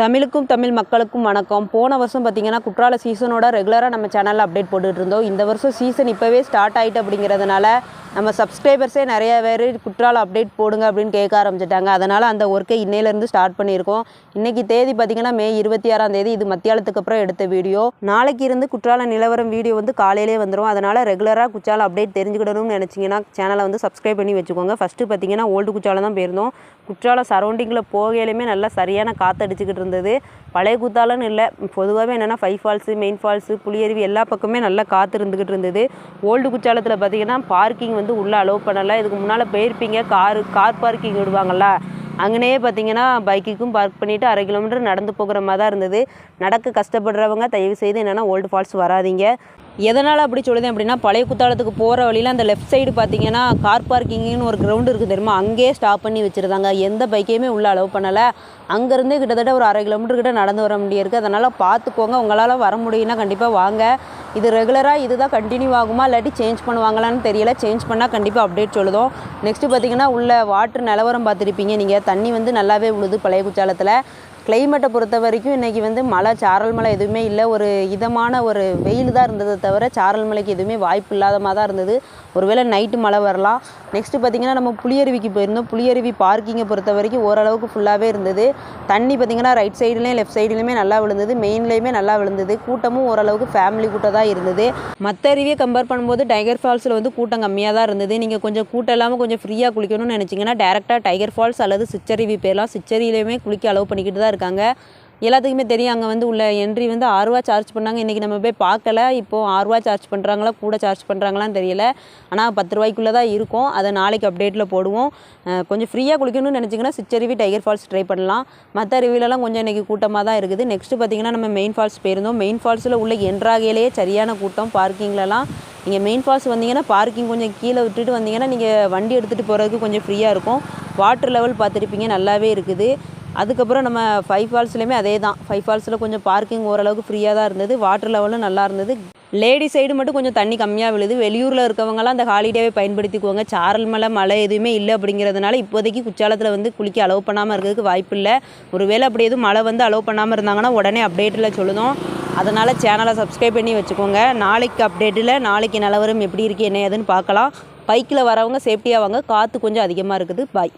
தமிழுக்கும் தமிழ் மக்களுக்கும் வணக்கம். போன வருஷம் பார்த்தீங்கன்னா குற்றால சீசனோட ரெகுலராக நம்ம சேனலில் அப்டேட் போட்டுட்டு இருந்தோம் இந்த வருஷம் சீசன் இப்போவே ஸ்டார்ட் ஆகிட்டு அப்படிங்கிறதுனால நம்ம சப்ஸ்கிரைபர்ஸே நிறைய பேர் குற்றால அப்டேட் போடுங்க அப்படின்னு கேட்க ஆரம்பிச்சிட்டாங்க. அதனால் அந்த ஒர்க்கை இன்னையிலேருந்து ஸ்டார்ட் பண்ணியிருக்கோம். இன்றைக்கி தேதி பார்த்தீங்கன்னா மே இருபத்தி ஆறாம் தேதி. இது மத்தியாலத்துக்கு அப்புறம் எடுத்த வீடியோ நாளைக்கு இருந்து குற்றால நிலவரம் வீடியோ வந்து காலையிலே வந்துடும் அதனால் ரெகுலராக குற்றால அப்டேட் தெரிஞ்சுக்கிடணும்னு நினச்சிங்கன்னா சேனலை வந்து சப்ஸ்கிரைப் பண்ணி வச்சுக்கோங்க. ஃபஸ்ட்டு பார்த்தீங்கன்னா ஓல்டு குற்றாலம் தான் போயிருந்தோம். குற்றாலம் சரௌண்டிங்கில் போகையிலுமே நல்லா சரியான காற்றடிச்சிக்கிட்டு இருந்தது. பழைய குத்தாலன்னு இல்லை பொதுவாகவே என்னென்னா five falls main falls Puliyaruvi எல்லா பக்கமே நல்லா காற்று இருந்துக்கிட்டு இருந்தது. ஓல்டு குற்றாலத்தில் பார்த்தீங்கன்னா பார்க்கிங் வந்து உள்ளே அலோவ் பண்ணலை. இதுக்கு முன்னால் போயிருப்பீங்க காரு கார் பார்க்கிங் விடுவாங்கள்ல அங்கனே பார்த்தீங்கன்னா பைக்குக்கும் பார்க் பண்ணிவிட்டு அரை கிலோமீட்டர் நடந்து போகிற மாதிரி தான் இருந்தது. நடக்க கஷ்டப்படுறவங்க தயவு செய்து என்னென்னா ஓல்டு ஃபால்ஸ் வராதீங்க. எதனால் அப்படி சொல்லுது அப்படின்னா பழைய குத்தாலத்துக்கு போகிற வழியில் அந்த லெஃப்ட் சைடு பார்த்தீங்கன்னா கார் பார்க்கிங்னு ஒரு கிரவுண்டு இருக்குது தெரியுமா? அங்கேயே ஸ்டாப் பண்ணி வச்சுருந்தாங்க. எந்த பைக்கையுமே உள்ளே அலோவ் பண்ணலை. அங்கேருந்தே கிட்டத்தட்ட ஒரு அரை கிலோமீட்டர் கிட்ட நடந்து வர முடியிருக்கு அதனால் பார்த்துக்கோங்க உங்களால் வர முடியும்னா கண்டிப்பாக வாங்க. இது ரெகுலராக இதுதான் கண்டினியூ ஆகுமா? இல்லாட்டி சேஞ்ச் பண்ணுவாங்களான்னு தெரியல. சேஞ்ச் பண்ணால் கண்டிப்பாக அப்டேட் சொல்லுதோம். நெக்ஸ்ட்டு பார்த்தீங்கன்னா உள்ள வாட்டர் நிலவரம் பார்த்துருப்பீங்க நீங்கள் தண்ணி வந்து நல்லாவே உழுது பழைய குச்சாலத்தில் கிளைமேட்டை பொறுத்த வரைக்கும் இன்றைக்கி வந்து மழை சாரல் மழை எதுவுமே இல்லை. ஒரு இதமான ஒரு வெயில் தான் இருந்ததை தவிர சாரல் மழைக்கு எதுவுமே வாய்ப்பு இல்லாத மாதிரி தான் இருந்தது. ஒருவேளை நைட்டு மழை வரலாம். நெக்ஸ்ட்டு பார்த்திங்கன்னா நம்ம புளியருவிக்கு போயிருந்தோம். புளியருவி பார்க்கிங்கை பொறுத்த வரைக்கும் ஓரளவுக்கு ஃபுல்லாகவே இருந்தது. தண்ணி பார்த்திங்கன்னா ரைட் சைடுலேயும் லெஃப்ட் சைடுலையுமே நல்லா விழுந்தது. மெயின்லேயுமே நல்லா விழுந்தது. கூட்டமும் ஓரளவுக்கு ஃபேமிலி கூட்டம் தான் இருந்தது. மற்ற அருவியை கம்பேர் பண்ணும்போது டைகர் ஃபால்ஸில் வந்து கூட்டம் கம்மியாக தான் இருந்தது. நீங்கள் கொஞ்சம் கூட்டம் இல்லாமல் கொஞ்சம் ஃப்ரீயாக குளிக்கணும்னு நினச்சிங்கன்னா டேரெக்டாக டைகர் ஃபால்ஸ் அல்லது சிச்சருவி போயிடலாம் சிச்சரியிலையுமே குளிக்க அலோவ் பண்ணிக்கிட்டு தான் இருக்காங்க. எல்லாத்துக்குமே தெரியும். அங்கே வந்து உள்ள என்ட்ரி வந்து ஆறுரூவா சார்ஜ் பண்ணாங்க. இன்றைக்கி நம்ம போய் பார்க்கல. இப்போது ஆறுரூவா சார்ஜ் பண்ணுறாங்களா கூட சார்ஜ் பண்ணுறாங்களான்னு தெரியல. ஆனால் பத்து ரூபாய்க்குள்ளே தான் இருக்கும். அதை நாளைக்கு அப்டேட்டில் போடுவோம். கொஞ்சம் ஃப்ரீயாக குளிக்கணும்னு நினச்சிங்கன்னா சிச்சருவி டைகர் ஃபால்ஸ் ட்ரை பண்ணலாம். மற்ற அருவிலலாம் கொஞ்சம் இன்றைக்கி கூட்டமாக தான் இருக்குது. நெக்ஸ்ட்டு பார்த்தீங்கன்னா நம்ம மெயின் ஃபால்ஸ் போயிருந்தோம். மெயின் ஃபால்ஸில் உள்ள என்ட்ராகையிலேயே சரியான கூட்டம் பார்க்கிங்லலாம் நீங்கள் மெயின் ஃபால்ஸ் வந்தீங்கன்னா பார்க்கிங் கொஞ்சம் கீழே விட்டுட்டு வந்தீங்கன்னா நீங்கள் வண்டி எடுத்துகிட்டு போகிறதுக்கு கொஞ்சம் ஃப்ரீயாக இருக்கும். வாட்டர் லெவல் பார்த்துருப்பீங்க. நல்லாவே இருக்குது. அதுக்கப்புறம் நம்ம ஃபைவ் ஃபால்ஸ்லேயுமே அதே தான் ஃபைவ் ஃபால்ஸில் கொஞ்சம் பார்க்கிங் ஓரளவுக்கு ஃப்ரீயாக தான் இருந்தது. வாட்டர் லெவலும் நல்லா இருந்தது. லேடி சைடு மட்டும் கொஞ்சம் தண்ணி கம்மியாக விழுது. வெளியூரில் இருக்கவங்கலாம் அந்த ஹாலிடேவை பயன்படுத்திக்குவாங்க. சாரல் மலை மழை எதுவுமே இல்லை அப்படிங்கிறதுனால இப்போதைக்கு குற்றாலத்தில் வந்து குளிக்க அலோவ் பண்ணாமல் இருக்கிறதுக்கு வாய்ப்பு இல்லை. ஒருவேளை அப்படி எதுவும் மழை வந்து அலோவ் பண்ணாமல் இருந்தாங்கன்னா உடனே அப்டேட்டில் சொல்லுதோம். அதனால் சேனலை சப்ஸ்கிரைப் பண்ணி வச்சுக்கோங்க. நாளைக்கு அப்டேட்டில் நாளைக்கு நிலவரம் எப்படி இருக்குது என்ன ஏதுன்னு பார்க்கலாம். பைக்கில் வரவங்க சேஃப்டியாக வாங்க. காற்று கொஞ்சம் அதிகமாக இருக்குது. பாய்